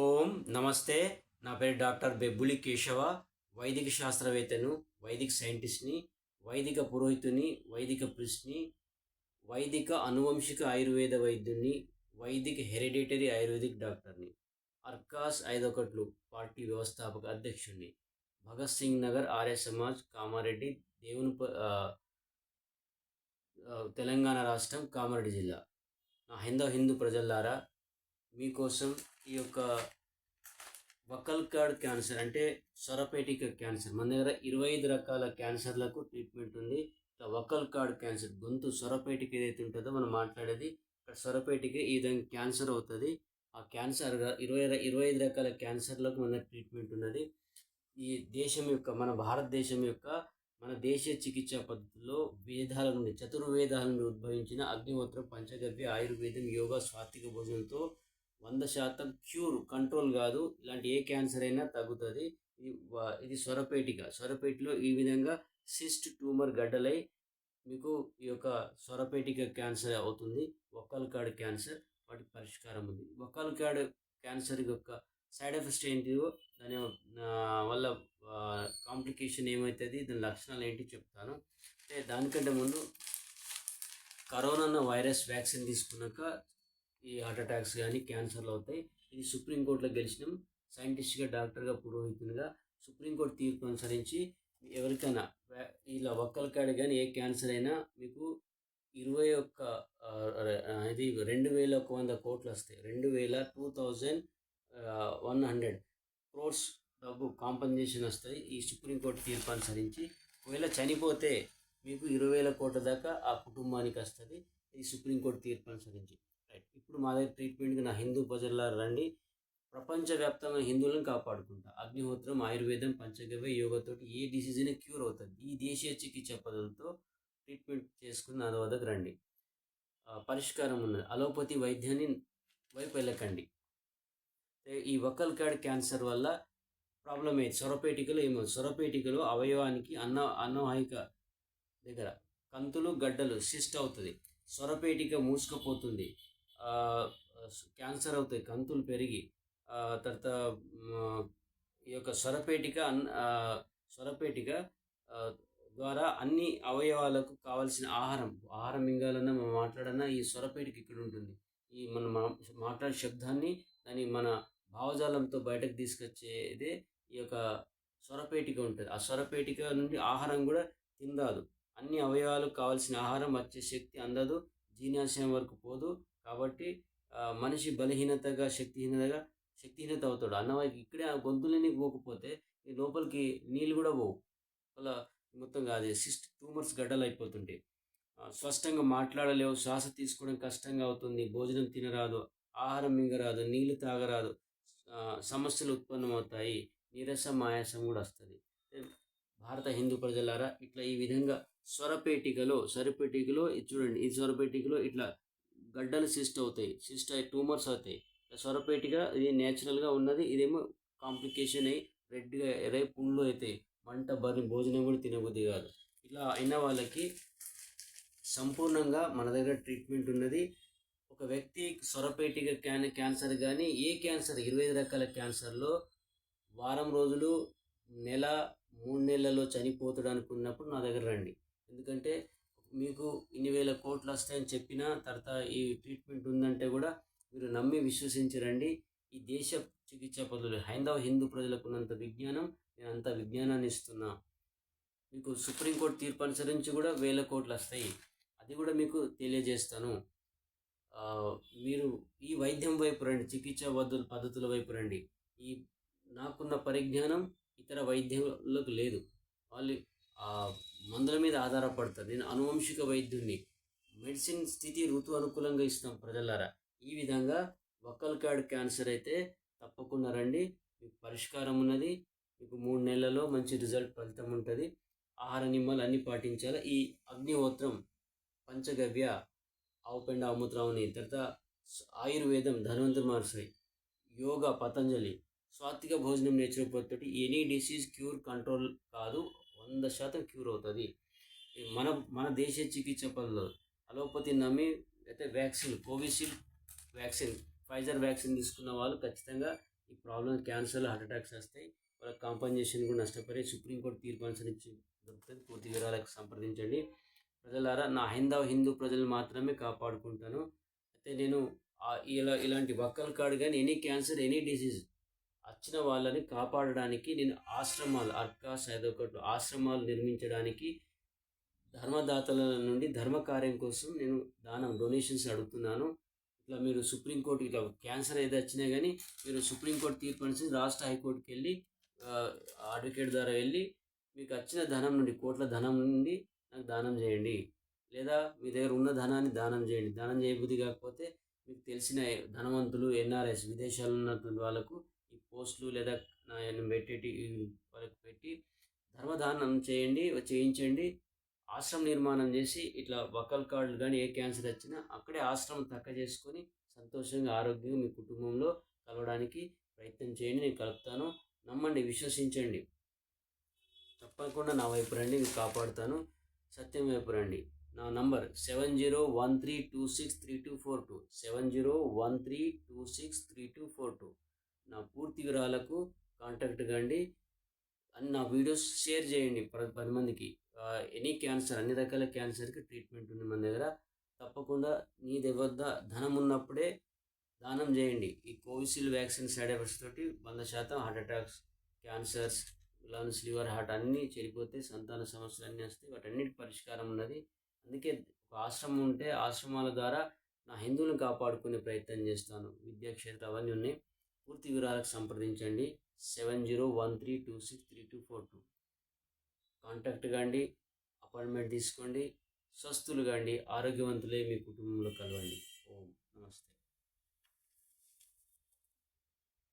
ఓం నమస్తే. నా పేరు డాక్టర్ బెబ్బులి కేశవ. వైదిక శాస్త్రవేత్తను వైదిక సైంటిస్ట్ని వైదిక పురోహితుని వైదిక ప్రిస్ట్ని వైదిక అనువంశిక ఆయుర్వేద వైద్యుని వైదిక హెరిడేటరీ ఆయుర్వేదిక్ డాక్టర్ని అర్కాస్ ఐదొకట్లు పార్టీ వ్యవస్థాపక అధ్యక్షుడిని భగత్ సింగ్ నగర్ ఆర్య సమాజ్ కామారెడ్డి దేవుని తెలంగాణ రాష్ట్రం కామారెడ్డి జిల్లా. నా హిందో హిందూ ప్రజలారా మీకోసం ఈ యొక్క వకల్ కార్డ్ క్యాన్సర్ అంటే సొరపేటిక క్యాన్సర్. మన దగ్గర ఇరవై ఐదు రకాల క్యాన్సర్లకు ట్రీట్మెంట్ ఉంది. ఇట్లా వకల్ కార్డ్ క్యాన్సర్ గొంతు సొరపేటిక ఏదైతే ఉంటుందో మనం మాట్లాడేది ఇక్కడ సొరపేటిక ఈ విధంగా క్యాన్సర్ అవుతుంది. ఆ క్యాన్సర్ ఇరవై ఇరవై ఐదు రకాల క్యాన్సర్లకు మన ట్రీట్మెంట్ ఉన్నది. ఈ దేశం యొక్క మన భారతదేశం యొక్క మన దేశీయ చికిత్సా పద్ధతుల్లో వేదాల నుండి చతుర్వేదాల నుండి ఉద్భవించిన అగ్నిహోత్రం పంచగవ్య ఆయుర్వేదం యోగా స్వాతిక భోజనంతో వంద శాతం క్యూర్ కంట్రోల్ కాదు. ఇలాంటి ఏ క్యాన్సర్ అయినా తగ్గుతుంది. ఇది స్వరపేటిక స్వరపేటిలో ఈ విధంగా సిస్ట్ ట్యూమర్ గడ్డలై మీకు ఈ యొక్క స్వరపేటిక క్యాన్సర్ అవుతుంది. ఒక్కలకాడు క్యాన్సర్ వాటి పరిష్కారం ఉంది. ఒక్కలకాడు క్యాన్సర్ యొక్క సైడ్ ఎఫెక్ట్స్ ఏంటివో దాని వల్ల కాంప్లికేషన్ ఏమవుతుంది దాని లక్షణాలు ఏంటి చెప్తాను. అంటే దానికంటే ముందు కరోనా వైరస్ వ్యాక్సిన్ తీసుకున్నాక ఈ హార్ట్ అటాక్స్ కానీ క్యాన్సర్లు అవుతాయి. ఇది సుప్రీంకోర్టులో గెలిచినాం. సైంటిస్ట్గా డాక్టర్గా పురోహితునిగా సుప్రీంకోర్టు తీర్పు అనుసరించి ఎవరికైనా ఇలా ఒక్కరికాడ కానీ ఏ క్యాన్సర్ అయినా మీకు ఇరవై ఒక్క ఇది రెండు వేల ఒక వంద కోట్లు వస్తాయి. రెండు వేల two thousand one hundred crores డబ్బు కాంపన్సేషన్ వస్తాయి ఈ సుప్రీంకోర్టు తీర్పు అనుసరించి. ఒకవేళ చనిపోతే మీకు ఇరవై వేల కోట్ల దాకా ఆ కుటుంబానికి వస్తుంది. ఈ సుప్రీంకోర్టు తీర్పు అనుసరించి. రైట్ ఇప్పుడు మా దగ్గర ట్రీట్మెంట్కి నా హిందూ ప్రజల రండి. ప్రపంచవ్యాప్తంగా హిందువులను కాపాడుకుంటా. అగ్నిహోత్రం ఆయుర్వేదం పంచగవ్య యోగతోటి ఏ డిసీజ్ అయినా క్యూర్ అవుతుంది. ఈ దేశీయ చికిత్స పద్ధతులతో ట్రీట్మెంట్ చేసుకుని నా వద్దకు రండి. పరిష్కారం ఉన్నది. అలోపతి వైద్యాన్ని వైపు వెళ్ళకండి. ఈ వకల్ కార్డ్ క్యాన్సర్ వల్ల ప్రాబ్లం అయ్యింది సొరపేటికలో ఏమో. సొరపేటికలో అవయవానికి అన్న అన్నవాహిక దగ్గర కంతులు గడ్డలు సిస్ట్ అవుతుంది. సొరపేటిక మూసుకుపోతుంది. క్యాన్సర్ అవుతాయి కంతులు పెరిగి. తర్వాత ఈ యొక్క స్వరపేటిక స్వరపేటిక ద్వారా అన్ని అవయవాలకు కావలసిన ఆహారం ఆహారం మింగాలన్నా మనం మాట్లాడన్నా ఈ స్వరపేటిక ఇక్కడ ఉంటుంది. ఈ మనం మాట్లాడే శబ్దాన్ని దాని మన భావజాలంతో బయటకు తీసుకొచ్చేదే ఈ యొక్క స్వరపేటిక ఉంటుంది. ఆ స్వరపేటిక నుండి ఆహారం కూడా తిందాదు అన్ని అవయవాలకు కావాల్సిన ఆహారం వచ్చే శక్తి అందదు జీర్ణాశయం వరకు పోదు. కాబట్టి మనిషి బలహీనతగా శక్తిహీనతగా శక్తిహీనత అవుతాడు. అన్నవారికి ఇక్కడే ఆ గొంతులని పోకపోతే ఈ లోపలికి నీళ్ళు కూడా పోవు. అలా మొత్తంగా అది సిస్ట్ ట్యూమర్స్ గడ్డలు అయిపోతుంటాయి స్పష్టంగా మాట్లాడలేవు. శ్వాస తీసుకోవడం కష్టంగా అవుతుంది. భోజనం తినరాదు. ఆహారం మింగరాదు. నీళ్ళు తాగరాదు. సమస్యలు ఉత్పన్నమవుతాయి. నీరసం ఆయాసం కూడా వస్తుంది. భారత హిందూ ప్రజలారా ఇట్లా ఈ విధంగా స్వరపేటికలో స్వరపేటికలో చూడండి ఈ స్వరపేటికలో ఇట్లా గడ్డలు సిస్ట్ అవుతాయి. సిస్ట్ అయ్యి ట్యూమర్స్ అవుతాయి. సొరపేటిగా ఇది న్యాచురల్గా ఉన్నది. ఇదేమో కాంప్లికేషన్ అయ్యి రెడ్గా ఎరై పుండ్లు అవుతాయి. మంట బరి భోజనం కూడా తినబుద్ధి కాదు. ఇలా అయిన వాళ్ళకి సంపూర్ణంగా మన దగ్గర ట్రీట్మెంట్ ఉన్నది. ఒక వ్యక్తి సొరపేటిగా క్యాన్ క్యాన్సర్ కానీ ఏ క్యాన్సర్ ఇరవై ఐదు రకాల క్యాన్సర్లో వారం రోజులు నెల మూడు నెలల్లో చనిపోతాడు అనుకున్నప్పుడు నా దగ్గర రండి. ఎందుకంటే మీకు ఇన్ని వేల కోట్లు వస్తాయని చెప్పిన తర్వాత ఈ ట్రీట్మెంట్ ఉందంటే కూడా మీరు నమ్మి విశ్వసించరండి ఈ దేశ చికిత్సా పద్ధతులు హైందవ హిందూ ప్రజలకు ఉన్నంత విజ్ఞానం నేను అంత విజ్ఞానాన్ని ఇస్తున్నా. మీకు సుప్రీంకోర్టు తీర్పు అనుసరించి కూడా వేల కోట్లు వస్తాయి. అది కూడా మీకు తెలియజేస్తాను. మీరు ఈ వైద్యం వైపు రండి చికిత్సా పద్ధతుల పద్ధతుల వైపు రండి. ఈ నాకున్న పరిజ్ఞానం ఇతర వైద్యులకు లేదు. వాళ్ళు మందుల మీద ఆధారపడతారు. నేను అనువంశిక వైద్యుడిని. మెడిసిన్ స్థితి ఋతు అనుకూలంగా ఇస్తాం ప్రజలారా. ఈ విధంగా వకల్ కార్డ్ క్యాన్సర్ అయితే తప్పకుండా రండి. మీకు పరిష్కారం ఉన్నది. మీకు మూడు నెలల్లో మంచి రిజల్ట్ ఫలితం ఉంటుంది. ఆహార నియమాలు అన్నీ పాటించాలి. ఈ అగ్నిహోత్రం పంచగవ్య ఆవుపెండ అమృతరావుని తర్వాత ఆయుర్వేదం ధన్వంతరి మహర్షి యోగా పతంజలి స్వాత్విక భోజనం నేర్చుకోకపోతే ఎనీ డిసీజ్ క్యూర్ కంట్రోల్ కాదు. వంద శాతం క్యూర్ అవుతుంది. మన మన దేశ చికిత్స పనులు అలోపతి నమ్మి అయితే vaccine Covishield vaccine Pfizer vaccine తీసుకున్న వాళ్ళు ఖచ్చితంగా ఈ ప్రాబ్లం క్యాన్సర్ హార్ట్ అటాక్స్ వస్తాయి. వాళ్ళకి కాంపన్సేషన్ కూడా నష్టపడి సుప్రీంకోర్టు తీర్పు అనుసరించి దొరుకుతుంది. పూర్తి వివరాలకు సంప్రదించండి. ప్రజలారా నా హైందవ హిందూ ప్రజలు మాత్రమే కాపాడుకుంటాను. అయితే నేను ఇలా ఇలాంటి వక్కల్ కాడు కానీ ఎనీ క్యాన్సర్ ఎనీ డిసీజ్ వచ్చిన వాళ్ళని కాపాడడానికి నేను ఆశ్రమాలు అర్కా సైదోకట్లు ఆశ్రమాలు నిర్మించడానికి ధర్మదాతల నుండి ధర్మ కార్యం కోసం నేను దానం డొనేషన్స్ అడుగుతున్నాను. ఇట్లా మీరు సుప్రీంకోర్టు ఇట్లా క్యాన్సర్ ఏది వచ్చినా కానీ మీరు సుప్రీంకోర్టు తీర్పు అనేసి రాష్ట్ర హైకోర్టుకి వెళ్ళి అడ్వకేట్ ద్వారా వెళ్ళి మీకు వచ్చిన ధనం నుండి కోట్ల ధనం నుండి నాకు దానం చేయండి. లేదా మీ దగ్గర ఉన్న ధనాన్ని దానం చేయండి. దానం చేయబుద్ధి కాకపోతే మీకు తెలిసిన ధనవంతులు ఎన్ఆర్ఎస్ విదేశాల్లో ఉన్నటువంటి వాళ్ళకు పోస్టులు లేదా నా పెట్టేటి వాళ్ళకి పెట్టి ధర్మదానం చేయండి చేయించండి ఆశ్రమం నిర్మాణం చేసి ఇట్లా వకల్ కార్డులు కానీ ఏ క్యాన్సర్ వచ్చినా అక్కడే ఆశ్రమం తక్క చేసుకొని సంతోషంగా ఆరోగ్యంగా మీ కుటుంబంలో కలవడానికి ప్రయత్నం చేయండి. నేను కలుపుతాను. నమ్మండి విశ్వసించండి. తప్పకుండా నా వైపు రండి మీకు కాపాడుతాను. సత్యం వైపు రండి. నా number seven zero one three two six three two four two. Seven zero one three two six three two four two. నా పూర్తి వివరాలకు కాంటాక్ట్ కండి. అని నా వీడియోస్ షేర్ చేయండి ప- పది మందికి. ఎనీ క్యాన్సర్ అన్ని రకాల క్యాన్సర్కి ట్రీట్మెంట్ ఉంది మన దగ్గర. తప్పకుండా నీ వద్ద ధనం ఉన్నప్పుడే దానం చేయండి. ఈ కోవిషీల్డ్ వ్యాక్సిన్ సైడ్ ఎఫెక్ట్స్ తోటి వంద శాతం heart attacks cancers lungs liver heart అన్నీ చెడిపోతే సంతాన సమస్యలు అన్నీ వస్తాయి. వాటన్నిటి పరిష్కారం ఉన్నది. అందుకే ఒక ఆశ్రమం ఉంటే ఆశ్రమాల ద్వారా నా హిందువులను కాపాడుకునే ప్రయత్నం చేస్తాను. విద్యాక్షేత్రం అవన్నీ ఉన్నాయి. పూర్తి వివరాలకు సంప్రదించండి. Seven zero one three two six three two four two. Contact కాండి అపాయింట్మెంట్ తీసుకోండి స్వస్థులు కాండి ఆరోగ్యవంతులే మీ కుటుంబంలో కలవండి. ఓం నమస్తే.